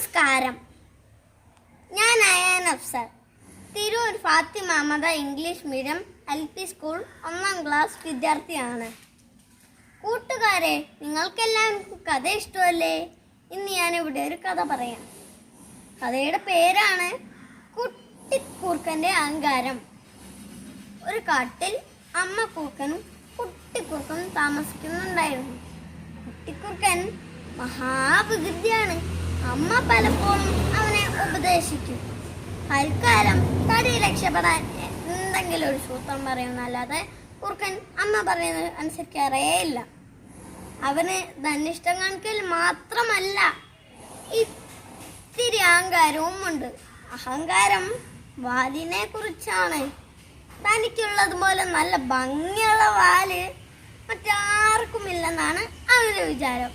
നമസ്കാരം. ഞാൻ Ayaan Afsar Tirur Fathima Mamata English medium L P school ഒന്നാം class വിദ്യാർത്ഥിയാണ്. കൂട്ടുകാരെ നിങ്ങൾക്കെല്ലാവർക്കും കഥ ഇഷ്ടമല്ലേ? ഇന്ന് ഞാനിവിടെ ഒരു കഥ പറയാം. കഥയുടെ പേരാണ് കുട്ടിക്കൂർക്കന്റെ അഹങ്കാരം. ഒരു കാട്ടിൽ അമ്മ കൂർക്കനും കുട്ടിക്കൂർക്കനും താമസിക്കുന്നുണ്ടായിരുന്നു. കുട്ടിക്കൂർക്കൻ മഹാവികൃതിയാണ്. അമ്മ പലപ്പോഴും അവനെ ഉപദേശിക്കും. തൽക്കാലം തടി രക്ഷപ്പെടാൻ എന്തെങ്കിലും ഒരു സൂത്രം പറയുന്നല്ലാതെ കുറുക്കൻ അമ്മ പറയുന്നത് അനുസരിക്കാറേയില്ല അവന് ധനിഷ്ടം കാണിക്കൽ മാത്രമല്ല ഇത്തിരി അഹങ്കാരവും ഉണ്ട് അഹങ്കാരം വാലിനെ കുറിച്ചാണ് തനിക്കുള്ളതുപോലെ നല്ല ഭംഗിയുള്ള വാൽ മറ്റാർക്കുമില്ലെന്നാണ് അവരുടെ വിചാരം.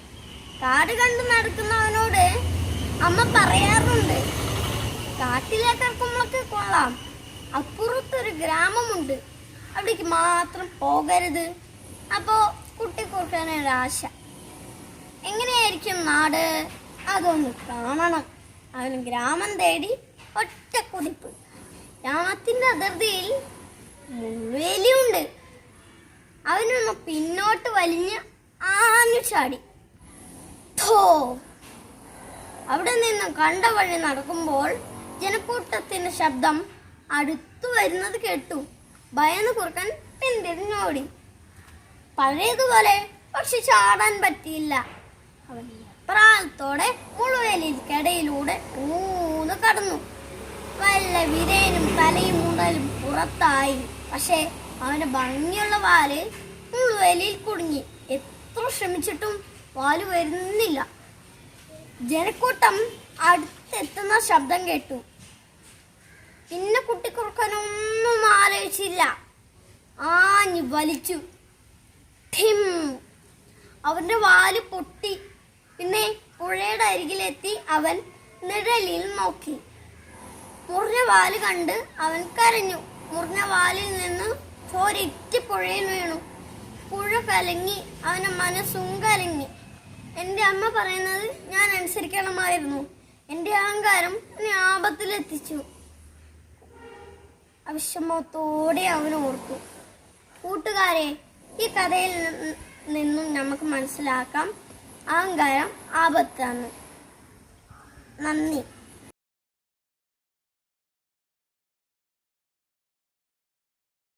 കാട് കണ്ട് നടക്കുന്നവനോട് അമ്മ പറയാറുണ്ട് കാട്ടിലെ ഇറക്കുമ്പോഴൊക്കെ കൊള്ളാം. അപ്പുറത്തൊരു ഗ്രാമമുണ്ട്. അവിടേക്ക് മാത്രം പോകരുത്. അപ്പോ കുട്ടി കൊടുക്കാനൊരു ആശ. എങ്ങനെയായിരിക്കും നാട്? അതൊന്ന് കാണണം. അവന് ഗ്രാമം തേടി ഒറ്റ കുതിപ്പ്. ഗ്രാമത്തിന്റെ അതിർത്തിയിൽ മുവേലിയുണ്ട് അവനൊന്ന് പിന്നോട്ട് വലിഞ്ഞ് ആഞ്ഞു ചാടി. ഥോ അവിടെ നിന്ന് കണ്ട വഴി നടക്കുമ്പോൾ ജനക്കൂട്ടത്തിന്റെ ശബ്ദം അടുത്തു വരുന്നത് കേട്ടു. ഭയന്ന് കുറുക്കൻ പിന്തിരിഞ്ഞോടി പഴയതുപോലെ പക്ഷെ ചാടാൻ പറ്റിയില്ല. അവൻ പ്രായത്തോടെ മുഴുവേലിക്കടയിലൂടെ മൂന്ന് കടന്നു. വല്ല വിരേനും തലയും മുതലും പുറത്തായി. പക്ഷേ അവന്റെ ഭംഗിയുള്ള വാൽ മുഴുവേലിയിൽ കുടുങ്ങി. എത്ര ശ്രമിച്ചിട്ടും വാൽ വരുന്നില്ല. ജനക്കൂട്ടം അടുത്തെത്തുന്ന ശബ്ദം കേട്ടു. പിന്നെ കുട്ടിക്കുറുക്കനൊന്നും ആലോചിച്ചില്ല. ആഞ്ഞു വലിച്ചു. ഠിം. അവന്റെ വാൽ പൊട്ടി. പിന്നെ പുഴയുടെ അരികിലെത്തി അവൻ നിഴലിൽ നോക്കി. മുറിഞ്ഞ വാൽ കണ്ട് അവൻ കരഞ്ഞു. മുറിഞ്ഞ വാലിൽ നിന്ന് ചോരിറ്റി പുഴയിൽ വീണു. പുഴ കലങ്ങി. അവന്റെ മനസ്സും കലങ്ങി. എന്റെ അമ്മ പറയുന്നത് ഞാൻ അനുസരിക്കണമായിരുന്നു. എന്റെ അഹങ്കാരം എന്നെ ആപത്തിലെത്തിച്ചു. അവിഷമത്തോടെ അവൻ ഓർത്തു. കൂട്ടുകാരെ ഈ കഥയിൽ നിന്ന് നമുക്ക് മനസ്സിലാക്കാം. അഹങ്കാരം ആപത്താണ് നന്ദി.